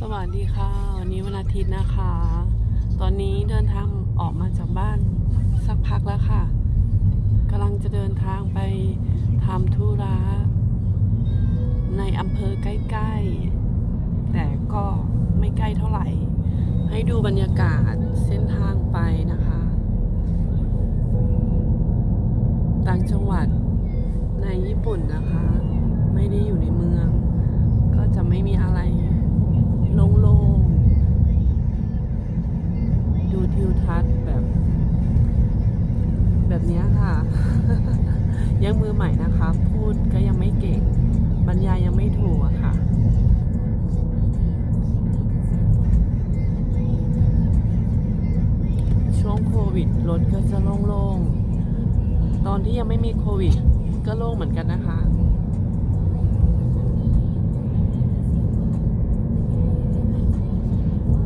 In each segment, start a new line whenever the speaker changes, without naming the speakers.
สวัสดีค่ะ วันนี้วันอาทิตย์นะคะ ตอนนี้เดินทางออกมาจากบ้านสักพักแล้วค่ะกำลังจะเดินทางไปทำธุระในอำเภอใกล้ๆ แต่ก็ไม่ใกล้เท่าไหร่ ให้ดูบรรยากาศเส้นทางไปนะคะ ต่างจังหวัดในญี่ปุ่นนะคะ ไม่ได้อยู่ในเมือง ก็จะไม่มีอะไร ยังมือใหม่นะคะ พูดก็ยังไม่เก่ง บรรยายยังไม่ถูกอะค่ะ ช่วงโควิดรถก็จะโล่งๆ ตอนที่ยังไม่มีโควิด ก็โล่งเหมือนกันนะคะ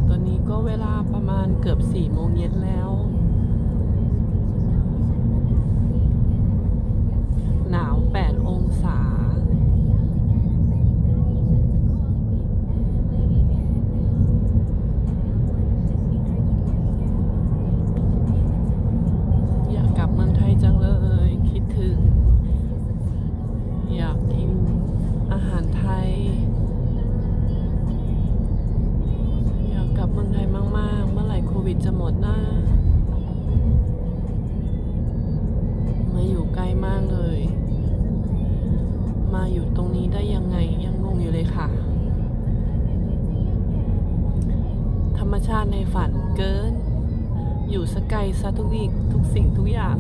ตอนนี้ก็เวลาประมาณเกือบสี่โมงเย็นแล้ว วิดจะหมดหน้ามาอยู่ใกล้มากเลย มาอยู่ตรงนี้ได้ยังไงยังงงอยู่เลยค่ะ ธรรมชาติในฝันเกิน อยู่สกายซะทุกอีกทุกสิ่งทุกอย่าง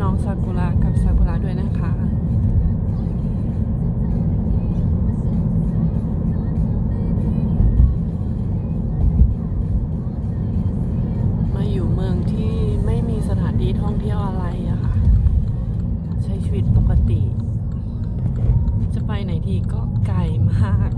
น้องซากุระกับซากุระด้วยนะคะมาอยู่เมืองที่ไม่มีสถานที่ท่องเที่ยวอะไรอะค่ะใช้ชีวิตปกติจะไปไหนทีก็ไกลมาก